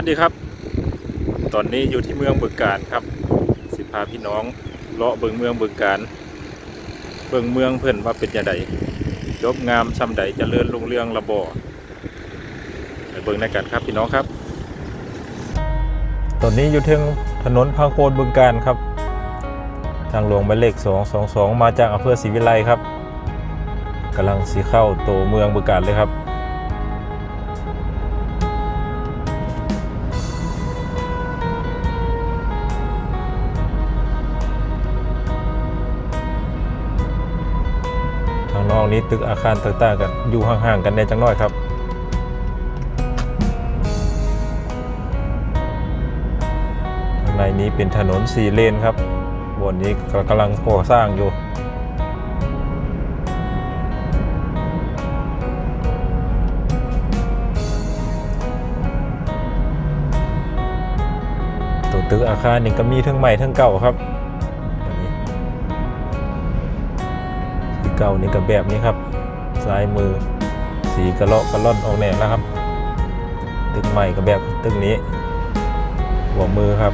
วัสดีครับ ตอนนี้อยู่ที่เมืองบึงการครับ สิพาพี่น้องเลาะเบิงเมืองบึงการ เบิงเมืองเพื่อนว่าเป็นยังไงจบงามซำใดเจริญรุ่งเรืองระบอไปเบิงในกันครับพี่น้องครับ ตอนนี้อยู่ถึงถนนพังโคนบึงการครับ ทางหลวงหมายเลข 222 มาจากอำเภอศรีวิไลครับกำลังสีเข้าโตเมืองบึงการเลยครับางนี้ตึกอาคารต่างๆกันอยู่ห่างๆกันในจังน้อยครับทางในนี้เป็นถนนสี่เลนครับบนนี้ก็กำลังก่อสร้างอยู่ตัวตึกอาคารนี่ก็มีทั้งใหม่ทั้งเก่าครับ เก่านี่กับแบบนี้ครับซ้ายมือสีกระเลาะกระล่อนออกแนวแล้วครับ ตึกใหม่กับแบบตึกนี้หัวมือครับ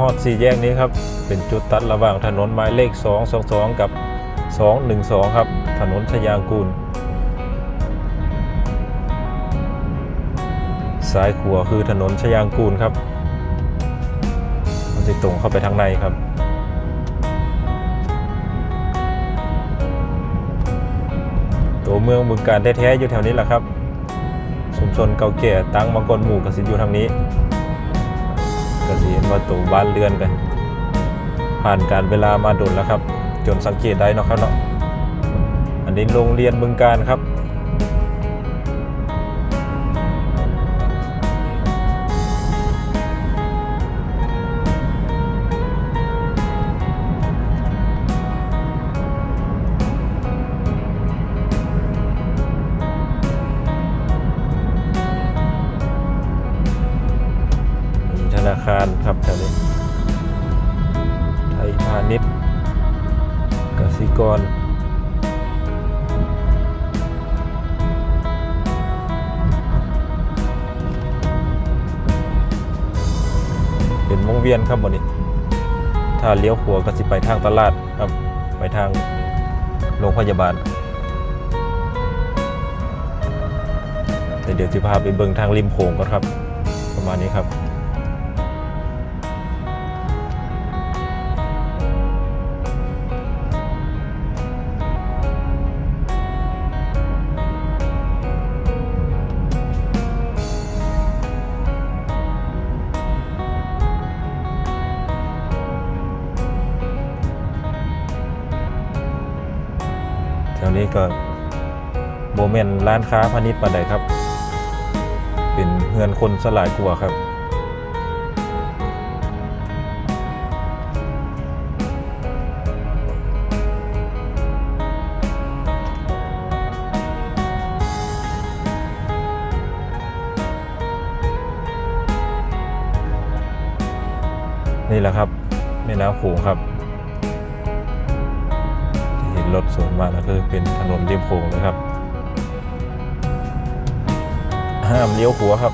ฮอดสี่แยกนี้ครับ เป็นจุดตัดระหว่างถนนหมายเลข 222 กับ 212 ครับ ถนนชยางกูลซ้ายขวาคือถนนชยางกูลครับ มันจะตรงเข้าไปทางในครับ ตัวเมืองบึงการแท้ๆอยู่แถวนี้แหละครับ ชุมชนเก่าแก่ตั้งมังกรหมู่กสิอยู่ทางนี้ ก็สิเห็นว่าตูบ้านเรือนกันผ่านการเวลามาโดนแล้วครับ จนสังเกตได้นะครับเนาะอันนี้โรงเรียนบึงการครับ วงเวียนครับวันนี้ ถ้าเลี้ยวขวาก็สิไปทางตลาดครับ ไปทางโรงพยาบาล แต่เดี๋ยวจะพาไปเบิ่งทางริมโขงก่อนครับ ประมาณนี้ครับ ก็โบเมนร้านค้าพาณิชย์ปานใดครับ เป็นเฮือนคนสลายกลัวครับ นี่แหละครับแม่น้ำโขงครับ รถสวนมาก็คือเป็นถนนริมโขงนะครับห้ามเลี้ยวหัวครับ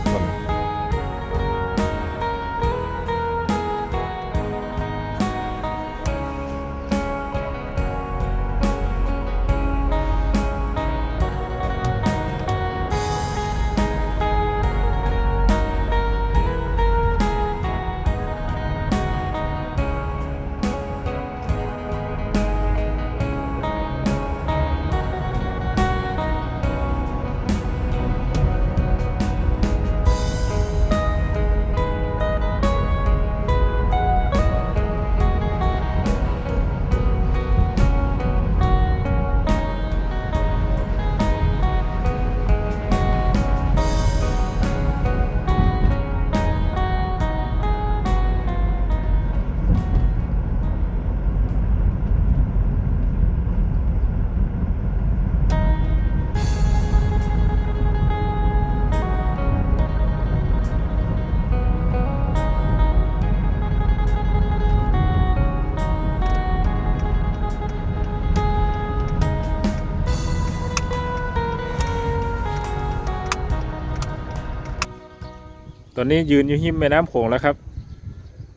ตอนนี้ยืนอยู่หิมแม่น้ำโขงแล้วครับ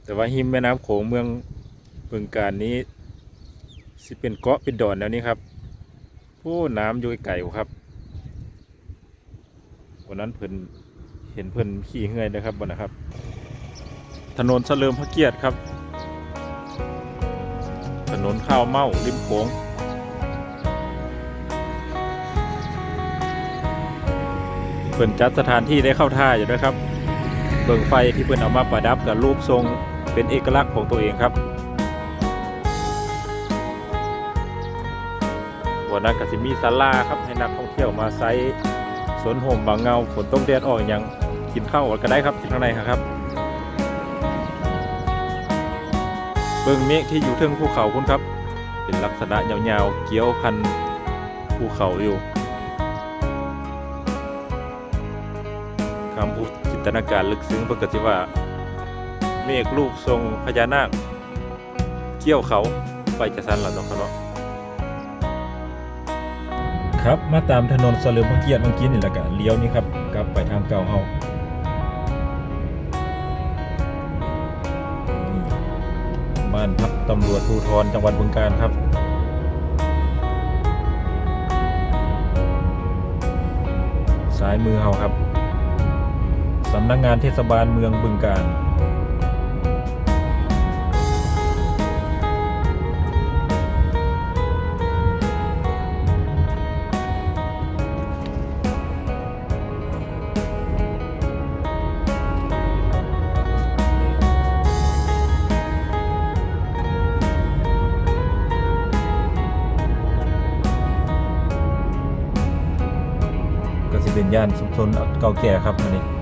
แต่ว่าหิมแม่น้ำโขงเมืองบึงการนี้สิเป็นเกาะเป็นดอนแล้วนี่ครับผู้น้ำอยู่ไกลๆครับวันนั้นเพิ่นเห็นเพิ่นขี่เฮือยนะครับบนนะครับ ถนนเฉลิมพระเกียรติครับ ถนนข้าวเม่าริมโขงเพิ่นจัดสถานที่ได้เข้าท่าอยู่ด้วยครับ เบิ่งไฟที่เพิ่นเอามาประดับกับรูปทรงเป็นเอกลักษณ์ของตัวเองครับวันนั้นก็สิมีศาลาครับให้นักท่องเที่ยวมาไซสวนโฮมบางเงาฝนตกแดดออกอย่างกินข้าวก็ได้ครับที่ข้างในครับเบิ่งเมฆที่อยู่เทิงภูเขาคุณครับ เป็นลักษณะยาวๆเกี่ยวพันภูเขาอยู่คำพูด นตนาการลึกซึ้งเพื่อกสิว่า เมฆรูปทรงพญานาคเกี่ยวเขาไปจะสั้นหรอน้องเขาเนาะครับมาตามถนนสลิมพระเกียรติเมื่อกี้นี่แหละก็เลี้ยวนี่ครับกลับไปทางเก่าเฮาบ้านพักตำรวจภูธรจังหวัดบึงกาฬครับซ้ายมือเฮาครับ สำนักงานเทศบาลเมืองบึงกาฬก็สิเป็นย่านชุมชนเก่าแก่ครับอันนี้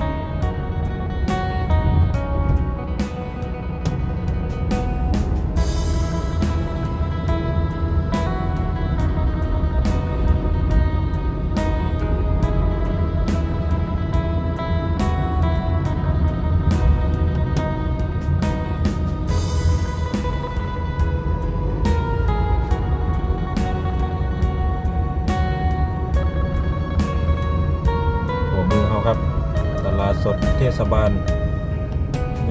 สดเทศบาล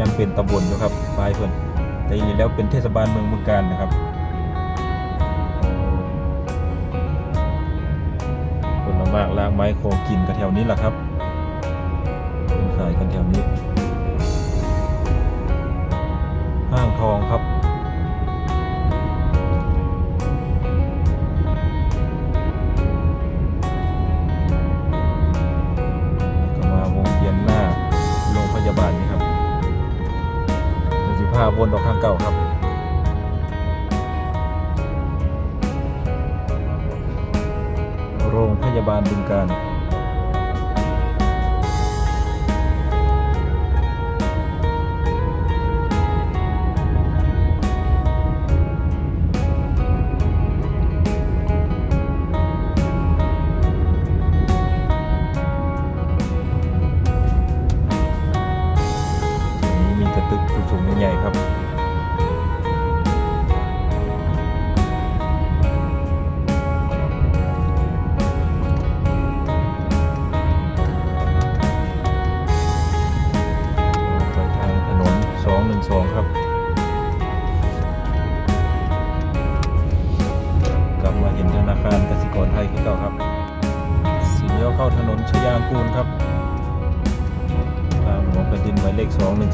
ยังเป็นตำบลอยู่ครับปลายเพิ่นแต่อีแล้วเป็นเทศบาลเมืองบึงการนะครับผลไม้ลากไม้โคกินกระแถวนี้แหละครับ ยาบาลนี่ครับเดี๋ยวสิภาวนออกทางเก่าครับโรงพยาบาลบึงการ ยางกูลครับทางหลวงแผ่นดินหมายเลข212นี่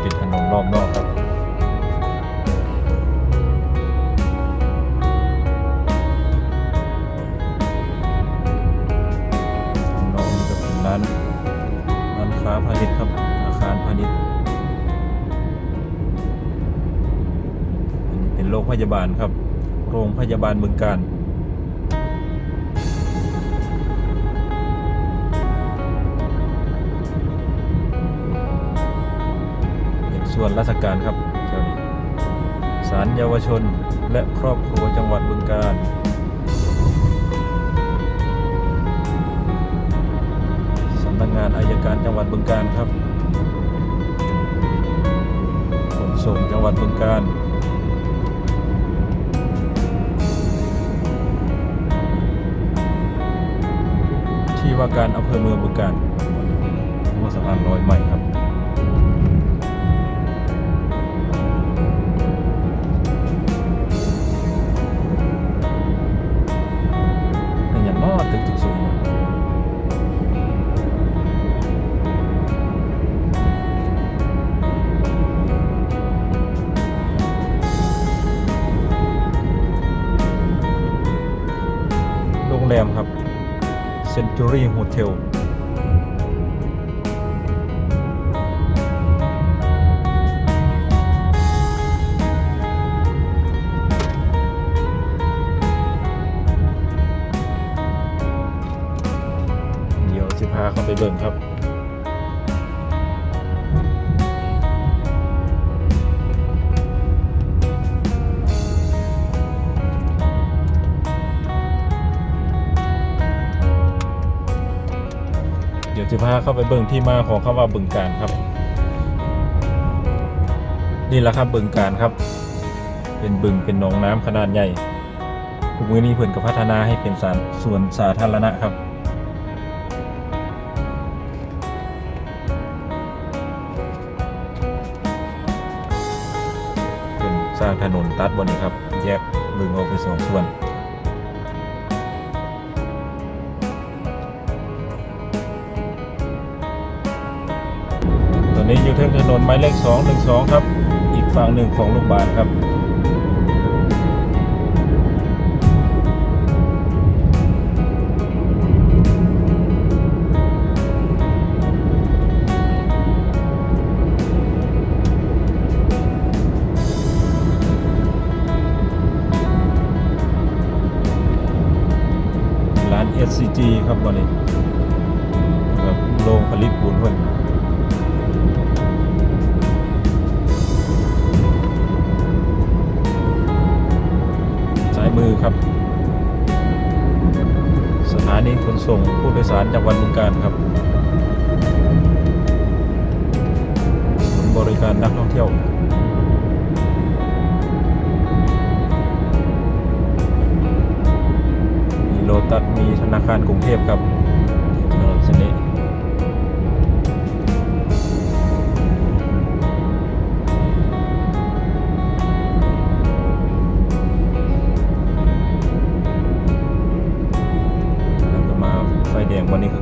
เป็นถนนรอบนอกครับนอกนี่ก็เป็นร้านร้านค้าพาณิชย์ครับอาคารพาณิชย์อันนี้เป็นโรงพยาบาลครับ โรงพยาบาลเมืองการ ส่วนราชการครับแถวนี้ศาลเยาวชนและครอบครัวจังหวัดบึงกาฬสำนักงานอายการจังหวัดบึงกาฬครับขนส่งจังหวัดบึงกาฬที่ว่าการอำเภอเมืองบึงกาฬหัวสะพานลอยใหม่ครับ Century Hotel เดี๋ยวสิพาเข้าไปเบิ่งครับ ดี๋ยวจะพาเข้าไปเบิ่งที่มาของคำว่าบึงการครับ นี่แหละครับบึงการครับ เป็นบึงเป็นหนองน้ำขนาดใหญ่ทุกมือนี้เพิ่นก็พัฒนาให้เป็นสารส่วนสาธารณะครับเป็นสร้างถนนตัดบนนี้ครับ แยกบึงออกเป็นสองส่วน นี้อยู่ที่ถนนหมายเลข212 ครับ อีกฝั่งหนึ่งของโรงพยาบาลครับร้าน SCG ครับวันนี้ครับโรงผลิตปูนเพิ่น ซ้ายมือครับ สถานีขนส่งผู้โดยสารจังหวัดบึงกาฬครับบริการนักท่องเที่ยวมีโลตัสมีธนาคารกรุงเทพครับ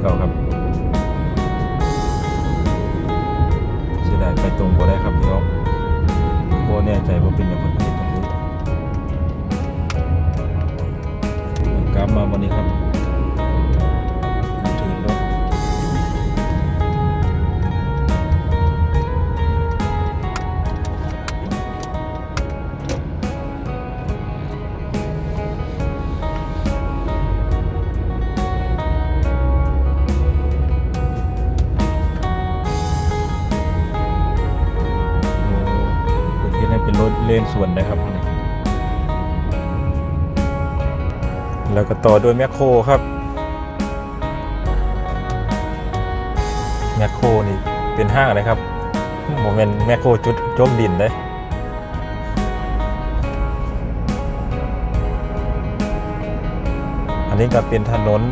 คือเก่าครับ ก็ต่อด้วยแมคโครครับแมคโครนี่เป็นห้างอะไรครับโมเมนแมคโครจุดจมดินเลยอันนี้ก็เป็นถนน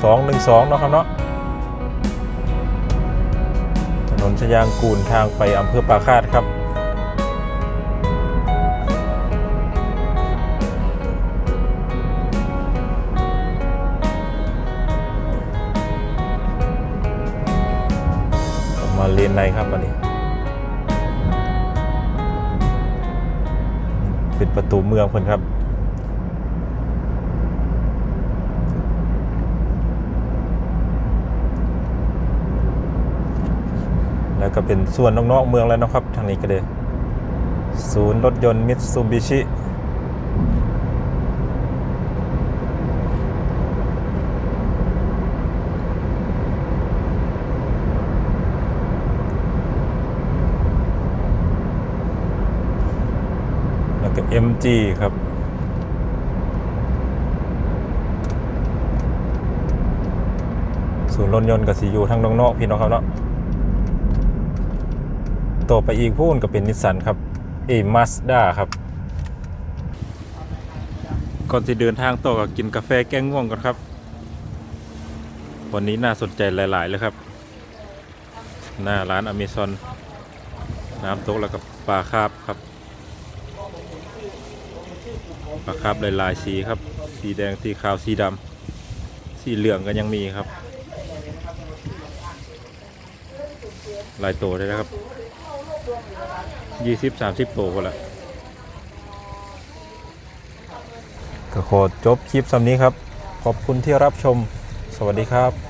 212 เนาะครับเนาะถนนชยางกูลทางไปอำเภอปาคาดครับ มาเลนในครับอันนี้ เป็นประตูเมืองเพิ่นครับแล้วก็เป็นส่วนนอกๆเมืองแล้วนะครับ ทางนี้ก็เลยศูนย์รถยนต์มิตซูบิชิ MG ครับ ศูนย์รถยนต์กับสียู่ทางนอกๆพี่น้องครับเนาะต่อไปอีกพูนก็เป็นนิสสันครับเอมาสด้าครับก่อนที่เดินทางต่อก็กินกาแฟแก้ง่วงก่อนครับ วันนี้น่าสนใจหลาย ๆ เลยครับ หน้าร้านอเมซอนน้ำตกแล้วกับปลาคาร์ฟครับ ปลาคาร์ฟหลายๆสีครับ สีแดงสีขาวสีดำสีเหลืองก็ยังมีครับ หลายตัวเลยนะครับยี่สิบสามสิบตัวคนละก็ขอจบคลิปสำนี้ครับ ขอบคุณที่รับชม สวัสดีครับ